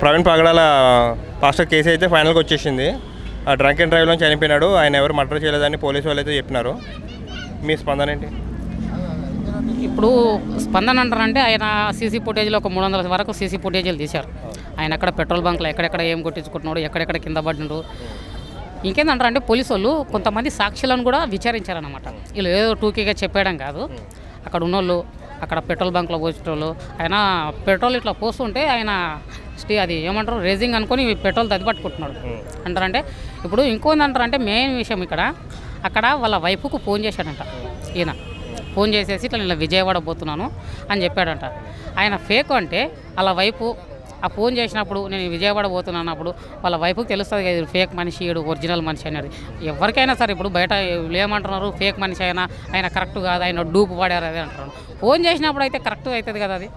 ప్రవీణ్ పగడాల pastor case అయితే ఫైనల్గా వచ్చేసింది. ఆ డ్రంక్ అండ్ డ్రైవ్లో చనిపోయినాడు. ఆయన ఎవరు మర్డర్ చేయలేదని పోలీసు వాళ్ళు అయితే చెప్పినారు. మీ స్పందన ఏంటి? ఇప్పుడు స్పందన అంటారంటే ఆయన సీసీ ఫుటేజ్లో ఒక మూడు వందల వరకు సీసీ ఫుటేజీలు తీశారు. ఆయన అక్కడ పెట్రోల్ బంక్లో ఎక్కడెక్కడ ఏం కొట్టించుకుంటున్నాడు ఎక్కడెక్కడ కింద పడినాడు ఇంకేందంటారంటే పోలీసు వాళ్ళు కొంతమంది సాక్షులను కూడా విచారించారనమాట వీళ్ళు ఏదో టూకీగా చెప్పేయడం కాదు. అక్కడ ఉన్నోళ్ళు అక్కడ పెట్రోల్ బంక్లో పోసేటోళ్ళు. ఆయన పెట్రోల్ ఇట్లా పోస్తుంటే ఆయన స్టీ అది ఏమంటారు? రేజింగ్ అనుకొని పెట్రోల్ తది పట్టుకుంటున్నాడు. అంటారంటే ఇప్పుడు ఇంకోంది అంటారంటే మెయిన్ విషయం ఇక్కడ. అక్కడ వాళ్ళ వైపుకు ఫోన్ చేశాడంట. ఈయన ఫోన్ చేసేసి ఇట్లా నేను విజయవాడ పోతున్నాను అని చెప్పాడంట. ఆయన ఫేక్ అంటే వాళ్ళ వైపు ఆ ఫోన్ చేసినప్పుడు నేను విజయవాడ పోతున్నాను అన్నప్పుడు వాళ్ళ వైపుకి తెలుస్తుంది కదా ఇది ఫేక్ మనిషి ఇడు ఒరిజినల్ మనిషి అనేది ఎవరికైనా సరే ఇప్పుడు బయట ఏమంటున్నారు ఫేక్ మనిషి అయినా ఆయన కరెక్ట్ కాదు ఆయన డూపు పడారు అదే అంటున్నారు. ఫోన్ చేసినప్పుడు అయితే కరెక్ట్ అవుతుంది కదా అది.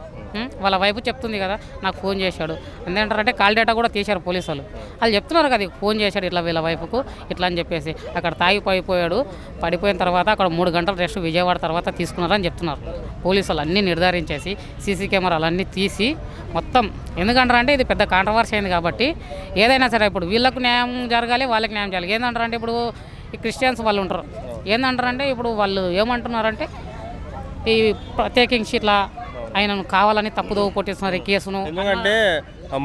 వాళ్ళ వైపు చెప్తుంది కదా నాకు ఫోన్ చేశాడు. ఎందుకంటారంటే కాల్ డేటా కూడా తీశారు పోలీసు వాళ్ళు వాళ్ళు చెప్తున్నారు కదా ఫోన్ చేశాడు ఇట్లా వీళ్ళ వైపుకు ఇట్లా అని చెప్పేసి. అక్కడ తాగి పడిపోయాడు. పడిపోయిన తర్వాత అక్కడ మూడు గంటల రెస్ట్ విజయవాడ తర్వాత తీసుకున్నారని చెప్తున్నారు. పోలీసు వాళ్ళు అన్నీ నిర్ధారించేసి సీసీ కెమెరాలు అన్నీ తీసి మొత్తం. ఎందుకంటారంటే ఇది పెద్ద కాంట్రవర్సీ అయింది కాబట్టి ఏదైనా సరే ఇప్పుడు వీళ్ళకు న్యాయం జరగాలి వాళ్ళకి న్యాయం జరగాలి. ఏంటంటారంటే ఇప్పుడు ఈ క్రిస్టియన్స్ వాళ్ళు ఉంటారు. ఏంటంటారంటే ఇప్పుడు వాళ్ళు ఏమంటున్నారంటే ఈ ప్రత్యేకించి ఇట్లా ఆయనను కావాలని తప్పుదోవ కొట్టేస్తున్నారు ఈ కేసును. ఎందుకంటే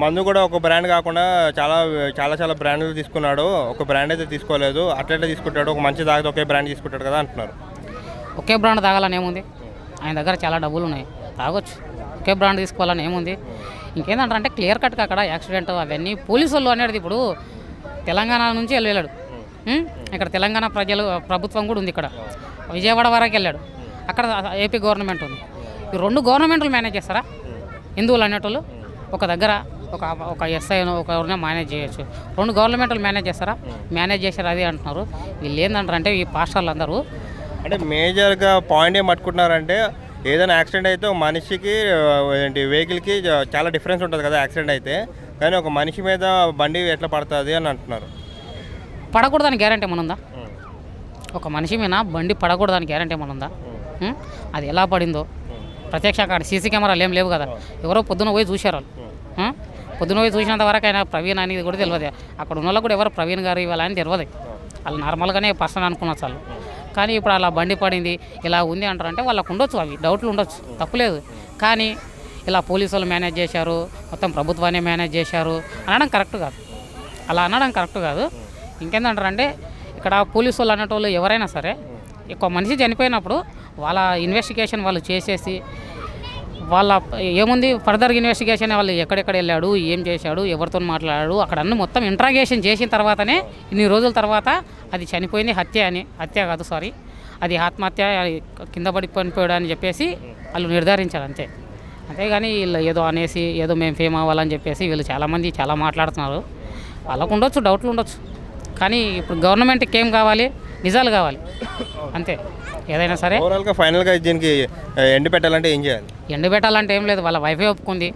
మందు కూడా ఒక బ్రాండ్ కాకుండా చాలా చాలా చాలా బ్రాండ్లు తీసుకున్నాడు. ఒక బ్రాండ్ అయితే తీసుకోలేదు. అట్లయితే తీసుకుంటాడు. ఒక మంచి తాగితే ఒకే బ్రాండ్ తీసుకుంటాడు కదా అంటున్నారు. ఒకే బ్రాండ్ తాగాలని ఏముంది? ఆయన దగ్గర చాలా డబ్బులు ఉన్నాయి. తాగొచ్చు. ఒకే బ్రాండ్ తీసుకోవాలని ఏముంది? ఇంకేంటంటే క్లియర్ కట్గా అక్కడ యాక్సిడెంట్ అవన్నీ పోలీసు వాళ్ళు అనేది ఇప్పుడు తెలంగాణ నుంచి వెళ్ళి వెళ్ళాడు? ఇక్కడ తెలంగాణ ప్రజలు ప్రభుత్వం కూడా ఉంది ఇక్కడ. విజయవాడ వరకు వెళ్ళాడు. అక్కడ ఏపీ గవర్నమెంట్ ఉంది. రెండు గవర్నమెంట్లు మేనేజ్ చేస్తారా? హిందువులు అనేటోళ్ళు ఒక దగ్గర ఒక ఒక ఎస్ఐ ఒక ఎవరినో మేనేజ్ చేయొచ్చు. రెండు గవర్నమెంట్లు మేనేజ్ చేస్తారా? మేనేజ్ చేశారు అది అంటున్నారు. వీళ్ళు ఏంటంటారు అంటే ఈ పాస్టర్లు అందరూ అంటే మేజర్గా పాయింట్ ఏం పట్టుకుంటున్నారంటే ఏదైనా యాక్సిడెంట్ అయితే ఒక మనిషికి ఏంటి వెహికల్కి చాలా డిఫరెన్స్ ఉంటుంది కదా యాక్సిడెంట్ అయితే. కానీ ఒక మనిషి మీద బండి ఎట్లా పడుతుంది అని అంటున్నారు. పడకూడదని గ్యారంటీ ఉందా? ఒక మనిషి మీద బండి పడకూడదని గ్యారంటీ ఉందా? అది ఎలా పడిందో? ప్రత్యక్ష అక్కడ సీసీ కెమెరాలు ఏం లేవు కదా. ఎవరో పొద్దున పోయి చూశారు వాళ్ళు? పొద్దున పోయి చూసినంత వరకు ఆయన ప్రవీణ్ అనేది కూడా తెలియదు అక్కడ ఉన్న కూడా ఎవరు ప్రవీణ్ గారు ఇవాళ అని తెలియదు వాళ్ళు నార్మల్గానే పర్సన్ అనుకున్నచ్చు వాళ్ళు. కానీ ఇప్పుడు అలా బండి పడింది ఇలా ఉంది అంటారంటే వాళ్ళకు ఉండొచ్చు అవి. డౌట్లు ఉండొచ్చు. తప్పులేదు కానీ ఇలా పోలీసు వాళ్ళు మేనేజ్ చేశారు మొత్తం ప్రభుత్వాన్ని మేనేజ్ చేశారు అనడం కరెక్ట్ కాదు. అలా అనడం కరెక్ట్ కాదు. ఇంకేందంటారంటే ఇక్కడ పోలీసు వాళ్ళు అనేటోళ్ళు ఎవరైనా సరే ఒక మనిషి చనిపోయినప్పుడు వాళ్ళ ఇన్వెస్టిగేషన్ వాళ్ళు చేసేసి వాళ్ళ ఏముంది? ఫర్దర్ ఇన్వెస్టిగేషన్ వాళ్ళు ఎక్కడెక్కడ వెళ్ళాడు? ఏం చేశాడు? ఎవరితో మాట్లాడాడు? అక్కడ అన్ని మొత్తం ఇంట్రాగేషన్ చేసిన తర్వాతనే ఇన్ని రోజుల తర్వాత అది చనిపోయింది. హత్య అని హత్య కాదు సారీ అది ఆత్మహత్య కింద పడి పనిపోయాడు అని చెప్పేసి వాళ్ళు నిర్ధారించారు అంతే. అంతేగాని వీళ్ళు ఏదో అనేసి ఏదో మేము ఫేమ్ అవ్వాలని చెప్పేసి వీళ్ళు చాలామంది చాలా మాట్లాడుతున్నారు. వాళ్ళకు ఉండొచ్చు డౌట్లు ఉండొచ్చు. కానీ ఇప్పుడు గవర్నమెంట్కి ఏం కావాలి? నిజాలు కావాలి. అంతే. ఏదైనా సరే. ఓవరాల్గా ఫైనల్గా దీనికి ఎండి పెట్టాలంటే ఏం చేయాలి? ఎండు పెట్టాలంటే ఏం లేదు. వాళ్ళ వైఫే ఒప్పుకుంది.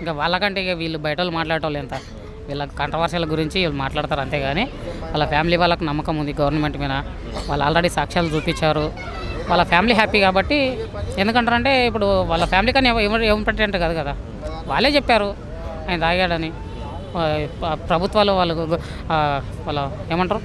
ఇంకా వాళ్ళకంటే ఇక వీళ్ళు బయట వాళ్ళు మాట్లాడటోళ్ళు ఎంత? వీళ్ళ కంట్రవర్సీల గురించి వీళ్ళు మాట్లాడతారు అంతేగాని వాళ్ళ ఫ్యామిలీ వాళ్ళకి నమ్మకం ఉంది గవర్నమెంట్ మీద. వాళ్ళు ఆల్రెడీ సాక్ష్యాలు చూపించారు. వాళ్ళ ఫ్యామిలీ హ్యాపీ కాబట్టి ఎందుకంటారంటే ఇప్పుడు వాళ్ళ ఫ్యామిలీ కానీ ఎవరు ఏం పెట్టంటే కాదు కదా. వాళ్ళే చెప్పారు. ఆయన తాగాడని. ప్రభుత్వాలు వాళ్ళు వాళ్ళ ఏమంటారు?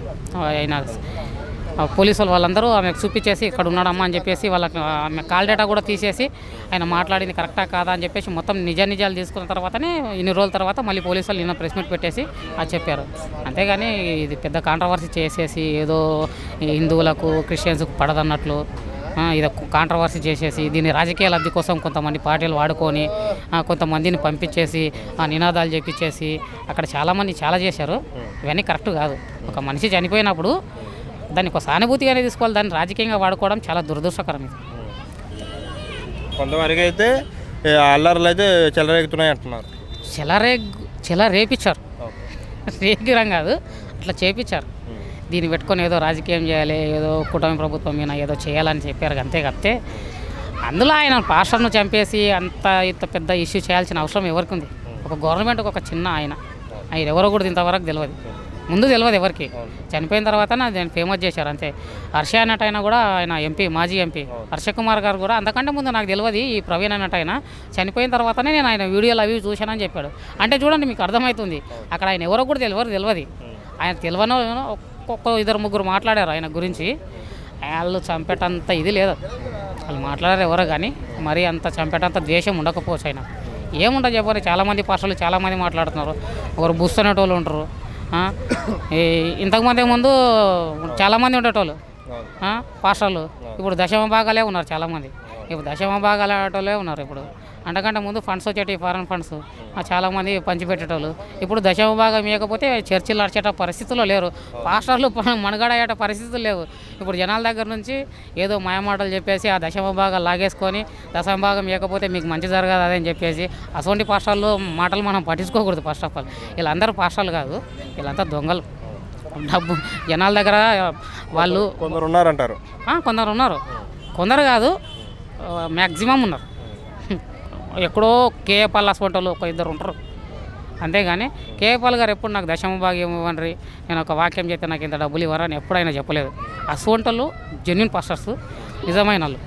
అయినా ఆయన పోలీసు వాళ్ళు వాళ్ళందరూ ఆమెకు చూపించేసి ఇక్కడ ఉన్నాడమ్మా అని చెప్పేసి వాళ్ళకి ఆమె కాల్ డేటా కూడా తీసేసి ఆయన మాట్లాడింది కరెక్టా కాదా అని చెప్పేసి మొత్తం నిజ నిజాలు తీసుకున్న తర్వాతనే ఇన్ని రోజుల తర్వాత మళ్ళీ పోలీసు వాళ్ళు నిన్న ప్రెస్ మీట్ పెట్టేసి అది చెప్పారు. అంతేగాని ఇది పెద్ద కాంట్రవర్సీ చేసేసి ఏదో హిందువులకు క్రిస్టియన్స్కు పడదన్నట్లు ఇది కాంట్రవర్సీ చేసేసి దీన్ని రాజకీయ లబ్ధి కోసం కొంతమంది పార్టీలు వాడుకొని కొంతమందిని పంపించేసి ఆ నినాదాలు చెప్పించేసి అక్కడ చాలామంది చాలా చేశారు. ఇవన్నీ కరెక్ట్ కాదు. ఒక మనిషి చనిపోయినప్పుడు దాన్ని ఒక సానుభూతిగానే తీసుకోవాలి. దాన్ని రాజకీయంగా వాడుకోవడం చాలా దురదృష్టకరం ఇది. కొంతవరకు అయితే అల్లర్లు అయితే చెలరేగుతున్నాయి అంటున్నారు. చెలరే చెల రేపించారు రేగిరం కాదు. అట్లా చేపించారు దీన్ని పెట్టుకొని ఏదో రాజకీయం చేయాలి ఏదో కూటమి ప్రభుత్వం మీద ఏదో చేయాలని చెప్పారు అంతే కప్తే అందులో ఆయన పాస్టర్ను చంపేసి అంత ఇంత పెద్ద ఇష్యూ చేయాల్సిన అవసరం ఎవరికి ఉంది? ఒక గవర్నమెంట్ ఒక చిన్న ఆయన. ఆయన ఎవరో కూడా ఇంతవరకు తెలియదు ముందు తెలియదు ఎవరికి. చనిపోయిన తర్వాత దాన్ని ఫేమస్ చేశారు అంతే. హర్ష అన్నట్టు అయినా కూడా ఆయన ఎంపీ మాజీ ఎంపీ. హర్ష కుమార్ గారు కూడా అంతకంటే ముందు నాకు తెలియదు ఈ ప్రవీణ్ అన్నట్టు ఆయన. చనిపోయిన తర్వాతనే నేను ఆయన వీడియోలు అవి చూశానని చెప్పాడు. అంటే చూడండి మీకు అర్థమవుతుంది అక్కడ ఆయన ఎవరో కూడా తెలియదు తెలియదు ఆయన తెలియనో ఒక్కొక్క ఇద్దరు ముగ్గురు మాట్లాడారు ఆయన గురించి. వాళ్ళు చంపేటంత ఇది లేదు. వాళ్ళు మాట్లాడారు ఎవరో కానీ మరీ అంత చంపేటంత ద్వేషం ఉండకపోవచ్చు ఆయన. ఏముండదు చెప్పాలి చాలామంది పాస్టర్లు చాలామంది మాట్లాడుతున్నారు. ఒకరు బుస్ అనేటోళ్ళు ఉంటారు. ఈ ఇంతకుమంది ముందు చాలామంది ఉండేటోళ్ళు. పాస్టర్లు. ఇప్పుడు దశమ భాగాలే ఉన్నారు చాలామంది. ఇప్పుడు దశమ భాగాలు ఆటోలే ఉన్నారు ఇప్పుడు. అంతకంటే ముందు ఫండ్స్ వచ్చేటి ఫారెన్ ఫండ్స్ చాలామంది పంచిపెట్టేటోళ్ళు. ఇప్పుడు దశమ భాగం ఇవ్వకపోతే చర్చిలు నడిచేట పరిస్థితుల్లో లేరు. పాస్టర్లు మనుగడ అయ్యేట పరిస్థితులు లేవు. ఇప్పుడు జనాల దగ్గర నుంచి ఏదో మాయమాటలు చెప్పేసి ఆ దశమ భాగాలు లాగేసుకొని దశమ భాగం ఇవ్వకపోతే మీకు మంచి జరగదు అదని చెప్పేసి అటువంటి పాస్టర్లు మాటలు మనం పట్టించుకోకూడదు ఫస్ట్ ఆఫ్ ఆల్ వీళ్ళందరూ పాస్టర్లు కాదు. వీళ్ళంతా దొంగలు. డబ్బు జనాల దగ్గర వాళ్ళు కొందరు ఉన్నారంటారు. కొందరు ఉన్నారు. కొందరు కాదు మ్యాక్సిమం ఉన్నారు. ఎక్కడో కేఏపాల్ హాస్పిటల్లో ఒక ఇద్దరు ఉంటారు. అంతేగాని కేఏపాల్ గారు ఎప్పుడు నాకు దశమ భాగ్యం ఇవ్వండి నేను ఒక వాక్యం చేస్తే నాకు ఇంత డబ్బులు ఇవ్వరా అని ఎప్పుడైనా చెప్పలేదు. అసువంటలు జెన్యున్ పాస్టర్స్ నిజమైన వాళ్ళు.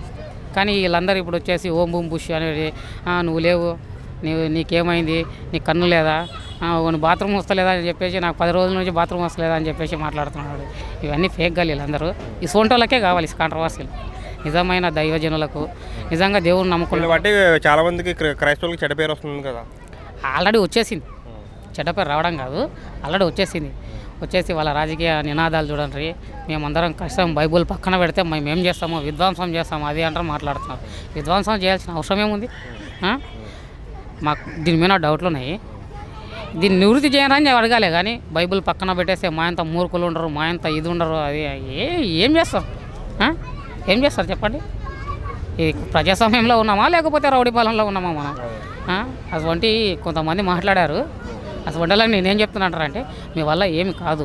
కానీ వీళ్ళందరూ ఇప్పుడు వచ్చేసి ఓం బూమ్ బుష్ అనేది నువ్వు లేవు నీవు నీకేమైంది నీ కన్ను లేదా నువ్వు బాత్రూమ్ వస్తలేదా అని చెప్పేసి నాకు పది రోజుల నుంచి బాత్రూమ్ వస్తలేదా అని చెప్పేసి మాట్లాడుతున్నాడు ఇవన్నీ ఫేక్ గాలి వీళ్ళందరూ. ఈ సొంటోళ్ళకే కావాలి కాంట్రవర్సీలు నిజమైన దైవజనులకు నిజంగా దేవుని నమ్ముకున్న బట్టి చాలా మందికి క్రై- క్రైస్తవులకి చెడ్డ పేరు వస్తుంది కదా. ఆల్రెడీ వచ్చేసింది. చెడ్డ పేరు రావడం కాదు ఆల్రెడీ వచ్చేసింది. వచ్చేసి వాళ్ళ రాజకీయ నినాదాలు చూడండి మేమందరం కష్టం బైబుల్ పక్కన పెడితే మేము ఏం చేస్తామో? విధ్వంసం చేస్తాము అది అంటారు మాట్లాడుతున్నారు. విధ్వంసం చేయాల్సిన అవసరం ఏముంది? మాకు దీని మీద డౌట్లు ఉన్నాయి. దీన్ని నివృత్తి చేయరని నేను అడగాలి కానీ బైబిల్ పక్కన పెట్టేస్తే మా అంత మూర్ఖులు ఉండరు మా అంత ఇది ఉండరు అది ఏ ఏం చేస్తారు ఆ? ఏం చేస్తారు చెప్పండి? ఇది ప్రజాస్వామ్యంలో ఉన్నామా? లేకపోతే రౌడీ పాలనలో ఉన్నామా మనం? అటువంటి కొంతమంది మాట్లాడారు. అటువంటి వాళ్ళకి నేనేం చెప్తున్నానంటే మీ వల్ల ఏమి కాదు.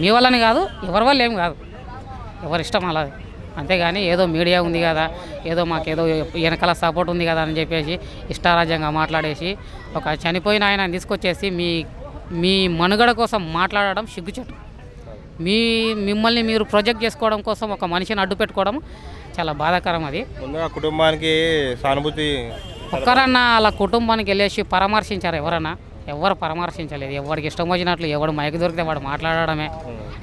మీ వల్లని కాదు ఎవరి వల్ల ఏమి కాదు. ఎవరి ఇష్టం అలా అంతేగాని ఏదో మీడియా ఉంది కదా ఏదో మాకేదో వెనకాల సపోర్ట్ ఉంది కదా అని చెప్పేసి ఇష్టారాజ్యంగా మాట్లాడేసి ఒక చనిపోయిన ఆయన తీసుకొచ్చేసి మీ మీ మనుగడ కోసం మాట్లాడడం సిగ్గుచెట్టు మీ మిమ్మల్ని మీరు ప్రొజెక్ట్ చేసుకోవడం కోసం ఒక మనిషిని అడ్డు పెట్టుకోవడం చాలా బాధాకరం అది. ముందుగా కుటుంబానికి సానుభూతి ఒక్కరన్నా వాళ్ళ కుటుంబానికి వెళ్ళేసి పరామర్శించారు ఎవరన్నా? ఎవరు పరామర్శించలేదు. ఎవరికి ఇష్టం వచ్చినట్లు ఎవడు మైకి దొరికితే వాడు మాట్లాడడమే.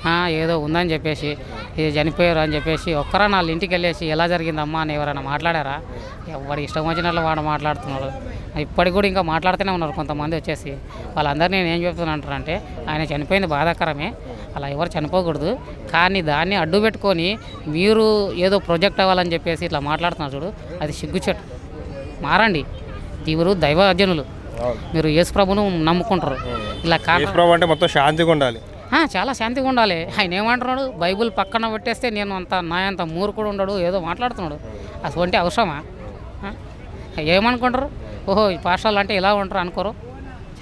ఆ, ఏదో ఉందని చెప్పేసి ఇది చనిపోయారు అని చెప్పేసి ఒక్కరన్నా వాళ్ళ ఇంటికి వెళ్ళేసి ఎలా జరిగిందమ్మా అని ఎవరైనా మాట్లాడారా? ఎవరికి ఇష్టం వచ్చినట్లు వాడు మాట్లాడుతున్నాడు. ఇప్పటికి కూడా ఇంకా మాట్లాడుతూనే ఉన్నారు కొంతమంది వచ్చేసి. వాళ్ళందరినీ నేను ఏం చెప్తున్నానంటే ఆయన చనిపోయింది బాధాకరమే. అలా ఎవరు చనిపోకూడదు. కానీ దాన్ని అడ్డు పెట్టుకొని మీరు ఏదో ప్రొజెక్ట్ అవ్వాలని చెప్పేసి ఇట్లా మాట్లాడుతున్నారు చూడు అది సిగ్గుచెట్టు. మారండి. తీవ్రు దైవజనులు. మీరు యేసు ప్రభును నమ్ముకుంటారు. ఇలా కా ప్రభు అంటే మొత్తం శాంతిగా ఉండాలి. చాలా శాంతిగా ఉండాలి. ఆయన ఏమంటున్నాడు? బైబుల్ పక్కన పెట్టేస్తే నేను అంత నా అంత మూర్ఖుడు ఉండడు ఏదో మాట్లాడుతున్నాడు. అటువంటి అవసరమా? ఏమనుకుంటారు? ఓహో ఈ పాఠశాల అంటే ఇలా ఉంటారు అనుకోరు.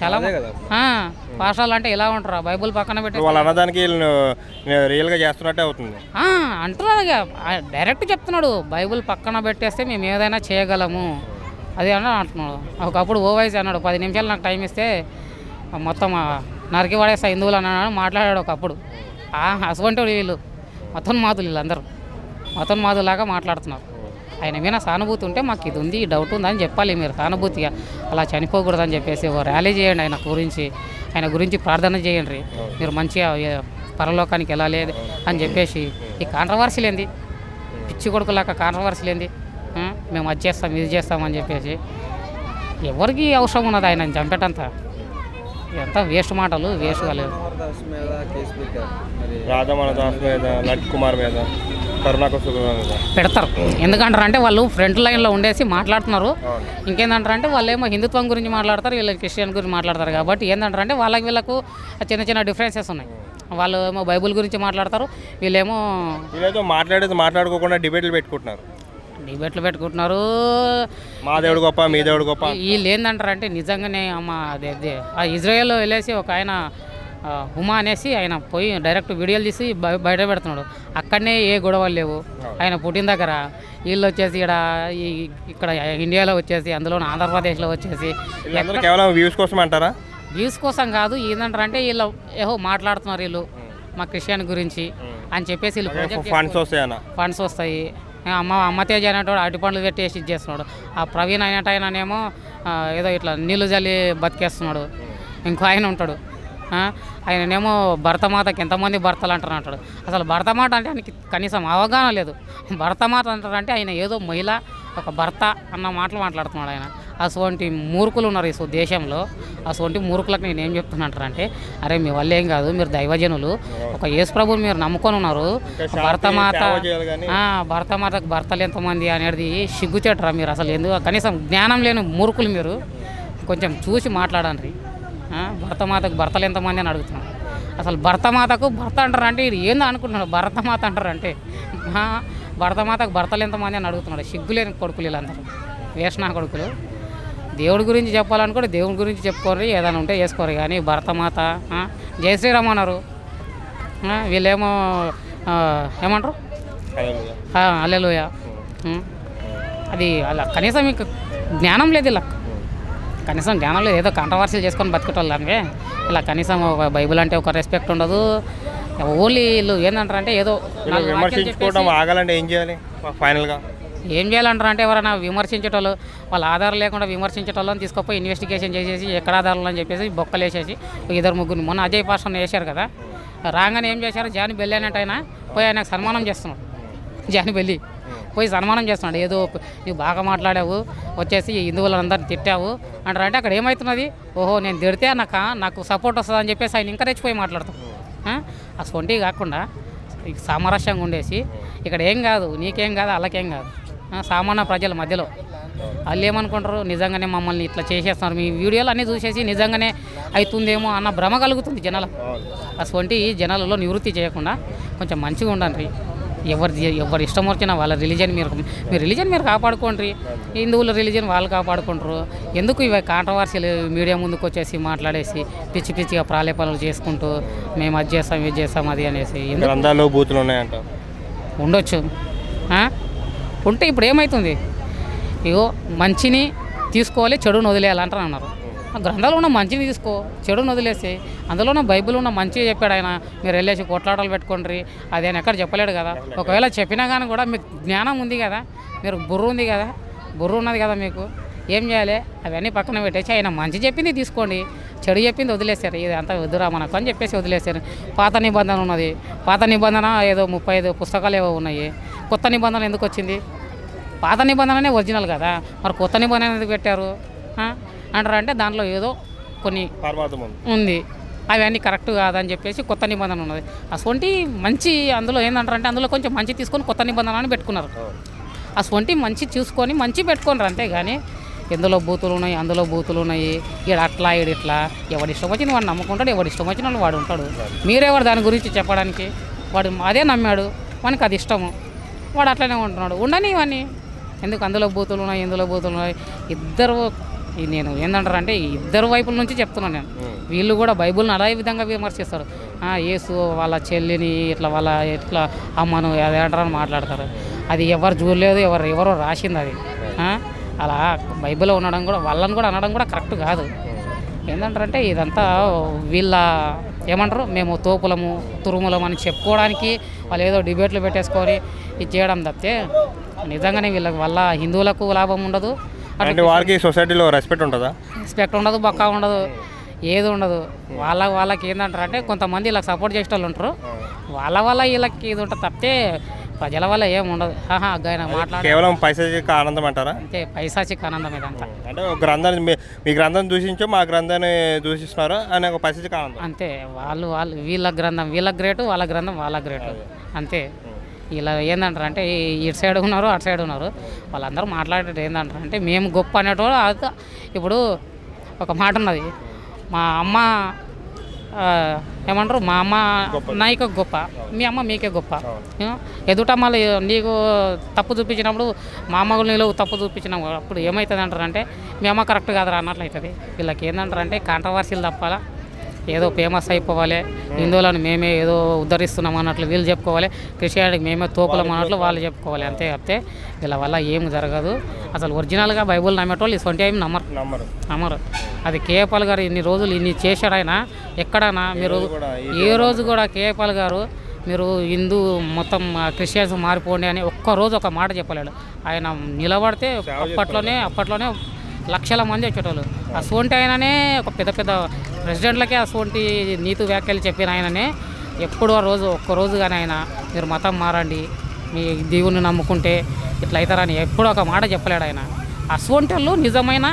చాలా కదా. పాఠశాల అంటే ఇలా ఉంటారు. బైబుల్ పక్కన పెట్టే వాళ్ళ అన్నదానికి రియల్గా చేస్తున్నట్టే అవుతుంది. అంటున్నాడు డైరెక్ట్ చెప్తున్నాడు. బైబిల్ పక్కన పెట్టేస్తే మేము ఏదైనా చేయగలము. అది అని అంటున్నాడు. ఒకప్పుడు ఓవైజ్ అన్నాడు. పది నిమిషాలు నాకు టైం ఇస్తే మొత్తం నరికి పడేస్తా హిందువులు అన్నాడు. మాట్లాడాడు ఒకప్పుడు. ఆ, అటువంటి వీళ్ళు. మొత్తం మాదులు వీళ్ళందరూ. మొత్తం మాదులాగా మాట్లాడుతున్నారు. ఆయన మీద సానుభూతి ఉంటే మాకు ఇది ఉంది ఈ డౌట్ ఉందని చెప్పాలి మీరు సానుభూతిగా. అలా చనిపోకూడదని చెప్పేసి ఓ ర్యాలీ చేయండి ఆయన గురించి ఆయన గురించి ప్రార్థన చేయండి. మీరు మంచిగా పరలోకానికి వెళ్ళాలి అని చెప్పేసి. ఈ కాంట్రవర్సీలు ఏంది? పిచ్చి కొడుకులాగా కాంట్రవర్సీలు ఏంది? మేము అది చేస్తాం ఇది చేస్తామని చెప్పేసి. ఎవరికి అవసరం ఉన్నది ఆయన చంపేటంత? ఎంత వేస్ట్ మాటలు వేస్ట్ కాలేదు. రాధామణ దాస్ మీద లలిత్ కుమార్ మీద పెడతారు. ఎందుకంటారు అంటే వాళ్ళు ఫ్రంట్ లైన్లో ఉండేసి మాట్లాడుతున్నారు. ఇంకేందంటారు అంటే వాళ్ళు ఏమో హిందుత్వం గురించి మాట్లాడతారు వీళ్ళు క్రిస్టియన్ గురించి మాట్లాడతారు కాబట్టి ఏంటంటారు అంటే వాళ్ళకి వీళ్ళకు చిన్న చిన్న డిఫరెన్సెస్ ఉన్నాయి. వాళ్ళు ఏమో బైబుల్ గురించి మాట్లాడతారు వీళ్ళేమో మాట్లాడేది మాట్లాడుకోకుండా డిబేట్లు పెట్టుకుంటున్నారు. డిబేట్లు పెట్టుకుంటున్నారు. మా దేవుడు గొప్ప మీ దేవుడు గొప్ప. వీళ్ళు ఏందంటారు అంటే నిజంగానే అమ్మ అదే ఆ ఇజ్రాయెల్లో వెళ్ళేసి ఒక ఆయన హుమా అనేసి ఆయన పోయి డైరెక్ట్ వీడియోలు తీసి బయ- బయట పెడుతున్నాడు. అక్కడనే ఏ గొడవలు లేవు. ఆయన పుట్టిన దగ్గర వీళ్ళు వచ్చేసి ఇక్కడ ఈ ఇక్కడ ఇండియాలో వచ్చేసి అందులో ఆంధ్రప్రదేశ్లో వచ్చేసి కేవలం వ్యూస్ కోసం అంటారా? వ్యూస్ కోసం కాదు ఏంటంటారు అంటే వీళ్ళు ఏహో మాట్లాడుతున్నారు వీళ్ళు మా క్రిస్టియన్ గురించి అని చెప్పేసి వీళ్ళు ఫండ్స్ వస్తాయన్న. ఫండ్స్ వస్తాయి. అమ్మ అమ్మతేజ్ అనేటోడు అరటి పండ్లు పెట్టేసి చేస్తున్నాడు ఆ ప్రవీణ్ అయినట్టు ఆయననేమో ఏదో ఇట్లా నీళ్ళు జల్లి బతికేస్తున్నాడు. ఇంకో ఆయన ఉంటాడు. ఆయననేమో భరతమాతకి ఎంతమంది భర్తలు అంటారు అంటాడు. అసలు భర్తమాట అంటే ఆయనకి కనీసం అవగాహన లేదు. భర్తమాత అంటారంటే ఆయన ఏదో మహిళ ఒక భర్త అన్న మాటలు మాట్లాడుతున్నాడు ఆయన. అటువంటి మూర్ఖులు ఉన్నారు ఈ దేశంలో. అటువంటి మూర్ఖులకు నేను ఏం చెప్తున్నానంటారంటే అరే మీ వల్ల ఏం కాదు మీరు దైవజనులు. ఒక యేసు ప్రభుని మీరు నమ్ముకొని ఉన్నారు. భర్తమాత భర్తమాతకు భర్తలు ఎంతమంది అనేది సిగ్గుచేటరా మీరు? అసలు ఎందుకు? కనీసం జ్ఞానం లేని మూర్ఖులు మీరు. కొంచెం చూసి మాట్లాడండి. భర్తమాతకు భర్తలు ఎంతమంది అని అడుగుతున్నాను. అసలు భర్తమాతకు భర్త అంటారు అంటే ఇది ఏందో అనుకుంటున్నాడు? భర్తమాత అంటారు అంటే ఆ, భర్తమాతకు భర్తలు ఎంతమంది అని అడుగుతున్నాడు. సిగ్గులేని కొడుకులు వీళ్ళందరూ. వేషనా కొడుకులు. దేవుడి గురించి చెప్పాలనుకుంటే దేవుడి గురించి చెప్పుకోరు ఏదైనా ఉంటే చేసుకోరు. కానీ భర్తమాత ఆ, జై శ్రీరామ్ అన్నారు. వీళ్ళేమో ఏమంటారు. అల్లెలుయ అది అలా కనీసం మీకు జ్ఞానం లేదు ఇలా. కనీసం జ్ఞానం లేదు. ఏదో కాంట్రవర్సీలు చేసుకొని బతికేటోళ్ళంటే ఇలా కనీసం ఒక బైబిల్ అంటే ఒక రెస్పెక్ట్ ఉండదు. ఓన్లీ వీళ్ళు ఏంటంటారు అంటే ఏదో విమర్శించుకోవడం ఆగాలంటే ఏం చేయాలి? ఫైనల్గా. ఏం చేయాలంటారు అంటే ఎవరైనా విమర్శించేటోళ్ళు వాళ్ళ ఆధారం లేకుండా విమర్శించేటోళ్ళని తీసుకుపోయి ఇన్వెస్టిగేషన్ చేసేసి ఎక్కడ ఆధారాలు అని చెప్పేసి బొక్కలు వేసేసి ఇద్దరు ముగ్గురు మొన్న అజయ్ పాస్టర్ని వేశారు కదా. రాగానే ఏం చేశారు? జాని బెల్లి అనేట ఆయన పోయి ఆయనకు సన్మానం చేస్తున్నాడు. జాని బెల్లి పోయి సన్మానం చేస్తున్నాడు. ఏదో నువ్వు బాగా మాట్లాడావు వచ్చేసి హిందువులందరిని తిట్టావు అంటారు అంటే అక్కడ ఏమవుతున్నది ఓహో నేను తిడితే నాకు నాకు సపోర్ట్ వస్తుంది అని చెప్పేసి ఆయన ఇంకా రెచ్చిపోయి మాట్లాడతాం ఆ? సొంటి కాకుండా సామరస్యంగా ఉండేసి ఇక్కడ ఏం కాదు నీకేం కాదు వాళ్ళకేం కాదు. సామాన్య ప్రజల మధ్యలో. వాళ్ళు ఏమనుకుంటారు నిజంగానే మమ్మల్ని ఇట్లా చేసేస్తున్నారు. మీ వీడియోలు అన్నీ చూసేసి నిజంగానే అవుతుందేమో అన్న భ్రమ కలుగుతుంది జనాలకు. అటువంటి జనాలలో నివృత్తి చేయకుండా కొంచెం మంచిగా ఉండండి. ఎవరి ఎవరి ఇష్టం వచ్చినా వాళ్ళ రిలీజన్ మీరు మీ రిలీజన్ మీరు కాపాడుకోండి. హిందువుల రిలీజన్ వాళ్ళు కాపాడుకుంటారు. ఎందుకు ఇవి కాంట్రవర్సీలు మీడియా ముందుకు వచ్చేసి మాట్లాడేసి పిచ్చి పిచ్చిగా ప్రాలేపనలు చేసుకుంటూ మేము అది చేస్తాం ఇది చేస్తాం అది అనేసి గ్రంథాలు బూతులు ఉన్నాయంట ఉండొచ్చు? ఉంటే ఇప్పుడు ఏమవుతుంది ఇగో మంచిని తీసుకోవాలి చెడుని వదిలేయాలి అంటారు అన్నారు. ఆ గ్రంథాలు ఉన్న మంచిని తీసుకో చెడును వదిలేసి అందులో బైబిల్ ఉన్న మంచిగా చెప్పాడు ఆయన. మీరు వెళ్ళేసి కొట్లాటలు పెట్టుకోండి అది ఆయన ఎక్కడ చెప్పలేడు కదా. ఒకవేళ చెప్పినా కానీ కూడా మీకు జ్ఞానం ఉంది కదా. మీరు బుర్ర ఉంది కదా. బుర్ర ఉన్నది కదా మీకు. ఏం చేయాలి? అవన్నీ పక్కన పెట్టేసి ఆయన మంచి చెప్పింది తీసుకోండి. చెడు చెప్పింది వదిలేశారు. ఇది అంతా వద్దురా మనకు అని చెప్పేసి వదిలేశారు. పాత నిబంధన ఉన్నది. పాత నిబంధన ఏదో ముప్పై ఐదు పుస్తకాలు ఏవో ఉన్నాయి. కొత్త నిబంధన ఎందుకు వచ్చింది? పాత నిబంధననే ఒరిజినల్ కదా. మరి కొత్త నిబంధన ఎందుకు పెట్టారు? ఆ? అంటారు అంటే దాంట్లో ఏదో కొన్ని ఉంది. అవన్నీ కరెక్ట్ కాదని చెప్పేసి కొత్త నిబంధన ఉన్నది. అటువంటి మంచి అందులో ఏంటంటారంటే అందులో కొంచెం మంచి తీసుకొని కొత్త నిబంధన అని పెట్టుకున్నారు అటువంటి మంచి చూసుకొని మంచి పెట్టుకోండి అంతే కానీ ఎందులో బూతులు ఉన్నాయి అందులో బూతులు ఉన్నాయి ఈడ అట్లా ఈడ ఇట్లా. ఎవడి ఇష్టం వచ్చిన వాడు నమ్ముకుంటాడు ఎవడి ఇష్టం వచ్చిన వాడు వాడు ఉంటాడు. మీరెవరు దాని గురించి చెప్పడానికి? వాడు అదే నమ్మాడు వానికి అది ఇష్టము. వాడు అట్లనే ఉంటున్నాడు. ఉండని ఇవన్నీ ఎందుకు అందులో బూతులు ఉన్నాయి ఇందులో బూతులు ఉన్నాయి? ఇద్దరు నేను ఏంటంటారంటే ఇద్దరు వైపుల నుంచి చెప్తున్నాను నేను. వీళ్ళు కూడా బైబుల్ని అదే విధంగా విమర్శిస్తారు. యేసు వాళ్ళ చెల్లిని ఇట్లా వాళ్ళ ఇట్లా అమ్మను అది అంటారని మాట్లాడతారు. అది ఎవరు చూడలేదు ఎవరు ఎవరో రాసింది అది. అలా బైబిల్లో ఉండడం కూడా వాళ్ళని కూడా అనడం కూడా కరెక్ట్ కాదు. ఏంటంటారంటే ఇదంతా వీళ్ళ ఏమంటారు? మేము తోపులము తురుములము అని చెప్పుకోవడానికి వాళ్ళు ఏదో డిబేట్లు పెట్టేసుకొని ఇది చేయడం తప్పితే నిజంగానే వీళ్ళకి వల్ల హిందువులకు లాభం ఉండదు. అటు వారికి సొసైటీలో రెస్పెక్ట్ ఉంటుందా? రెస్పెక్ట్ ఉండదు బొక్క ఉండదు ఏది ఉండదు. వాళ్ళ వాళ్ళకి ఏంటంటారు అంటే కొంతమంది ఇలా సపోర్ట్ చేసే వాళ్ళు ఉంటారు వాళ్ళ వల్ల వీళ్ళకి ఇది ఉంటుంది తప్పితే ప్రజల వల్ల ఏం ఉండదు. ఆహా ఆయన మాట్లాడ. కేవలం పైసకి ఆనందం అంటారా? అంతే పైసాచిక్ ఆనందం ఇదంతా అంటే ఒక గ్రంథాన్ని మీ- గ్రంథం దూషించో మా గ్రంథాన్ని దూషిస్తున్నారు అని ఒక పైసకి ఆనందం. అంతే వాళ్ళు వాళ్ళు వీళ్ళ గ్రంథం వీళ్ళ గ్రేటు వాళ్ళ గ్రంథం వాళ్ళ గ్రేటు. అంతే. ఇలా ఏందంటారు అంటే ఇటు సైడ్ ఉన్నారు అటు సైడ్ ఉన్నారు. వాళ్ళందరూ మాట్లాడేది ఏందంటారు అంటే మేము గొప్ప అనేటోళ్ళు ఇప్పుడు ఒక మాట ఉన్నది. మా అమ్మ ఏమంటారు? మా అమ్మ నాయక గొప్ప. మీ అమ్మ మీకే గొప్ప. ఎదుట మళ్ళీ నీకు తప్పు చూపించినప్పుడు మా అమ్మ నీలో తప్పు చూపించినప్పుడు అప్పుడు ఏమవుతుంది అంటారు అంటే మీ అమ్మ కరెక్ట్ కాదురా అన్నట్లు అవుతుంది వీళ్ళకి ఏంటంటారు అంటే కాంట్రవర్సీలు తప్పాలా? ఏదో ఫేమస్ అయిపోవాలి. హిందువులను మేమే ఏదో ఉద్ధరిస్తున్నాం అన్నట్లు వీళ్ళు చెప్పుకోవాలి. క్రిస్టియానిటీకి మేమే తోపులం అన్నట్లు వాళ్ళు చెప్పుకోవాలి. అంతే తప్పితే వీళ్ళ వల్ల ఏం జరగదు. అసలు ఒరిజినల్గా బైబుల్ నమ్మేటోళ్ళు ఇటువంటి ఏం నమ్మరు. నమ్మరు. నమ్మరు. అది కేపాల్ గారు ఇన్ని రోజులు ఇన్ని చేశాడు ఆయన ఎక్కడైనా మీరు ఏ రోజు కూడా కేపాల్ గారు మీరు హిందూ మొత్తం ఆ, క్రిస్టియన్స్ మారిపోండి అని ఒక్క రోజు ఒక మాట చెప్పలేడు. ఆయన నిలబడితే అప్పట్లోనే అప్పట్లోనే లక్షల మంది వచ్చేటోళ్ళు. అసోంటి ఆయననే ఒక పెద్ద పెద్ద ప్రెసిడెంట్లకే అసోంటి నీతి వ్యాఖ్యలు చెప్పిన ఆయననే ఎప్పుడు రోజు ఒక్క రోజు కానీ ఆయన మీరు మతం మారండి మీ దేవుని నమ్ముకుంటే ఇట్లా అవుతారని ఎప్పుడు ఒక మాట చెప్పలేడు ఆయన. అసోంటి వాళ్ళు నిజమైన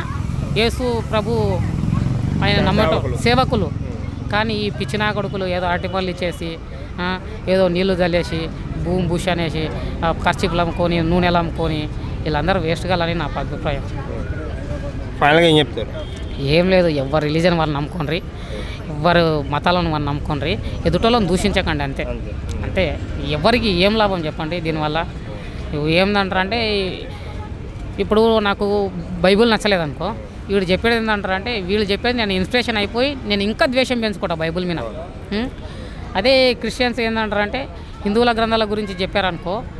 యేసు ప్రభు ఆయన నమ్మటం సేవకులు. కానీ ఈ పిచ్చినా కొడుకులు ఏదో అరటిపళ్ళు ఇచ్చేసి ఏదో నీళ్ళు చల్లేసి భూమి బుష్ అనేసి ఖర్చులు అమ్ముకొని నూనెలు అమ్ముకొని వీళ్ళందరూ వేస్ట్ కాలని నా అభిప్రాయం. ఫైనల్గా ఏం చెప్తారు? ఏం లేదు ఎవరు రిలీజన్ వాళ్ళు నమ్ముకోండి ఎవరు మతాలను వాళ్ళు నమ్ముకోండి ఎదుటోళ్ళని దూషించకండి అంతే. అంతే. అంటే ఎవరికి ఏం లాభం చెప్పండి దీనివల్ల. ఏందంటారు అంటే ఇప్పుడు నాకు బైబిల్ నచ్చలేదు అనుకో వీడు చెప్పేది ఏంటంటారు అంటే వీళ్ళు చెప్పేది నేను ఇన్స్పిరేషన్ అయిపోయి నేను ఇంకా ద్వేషం పెంచుకుంటా బైబిల్ మీద? అదే క్రిస్టియన్స్ ఏంటంటారు అంటే హిందువుల గ్రంథాల గురించి చెప్పారనుకో "హా, వీళ్ళు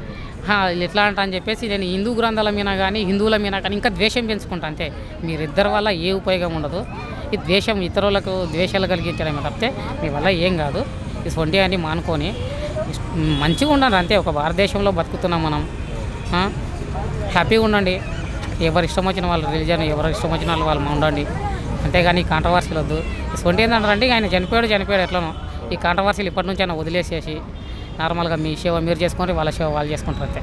ఎట్లా అంట అని చెప్పేసి నేను హిందూ గ్రంథాల మీద కానీ హిందువుల మీద కానీ ఇంకా ద్వేషం పెంచుకుంటా అంతే. మీరిద్దరి వల్ల ఏ ఉపయోగం ఉండదు. ఈ ద్వేషం ఇతరులకు ద్వేషాలు కలిగించడమే తప్పితే మీ వల్ల ఏం కాదు. ఈ సొంటి అని మానుకొని మంచిగా ఉండండి అంతే. ఒక భారతదేశంలో బతుకుతున్నాం మనం. హ్యాపీగా ఉండండి. ఎవరు ఇష్టం వచ్చిన వాళ్ళ రిలీజన్ ఎవరు ఇష్టం వచ్చిన వాళ్ళు వాళ్ళు ఉండండి. అంతేగాని ఈ కాంట్రవర్సీలు వద్దు. సొంటి ఏంటంటారంటే ఆయన చనిపోయాడు చనిపోయాడు ఎట్లనో. ఈ కాంట్రవర్సీలు ఇప్పటి నుంచి అయినా వదిలేసేసి నార్మల్గా మీ సేవ మీరు చేసుకొని వాళ్ళ సేవ వాళ్ళు చేసుకుంటారు అంతే.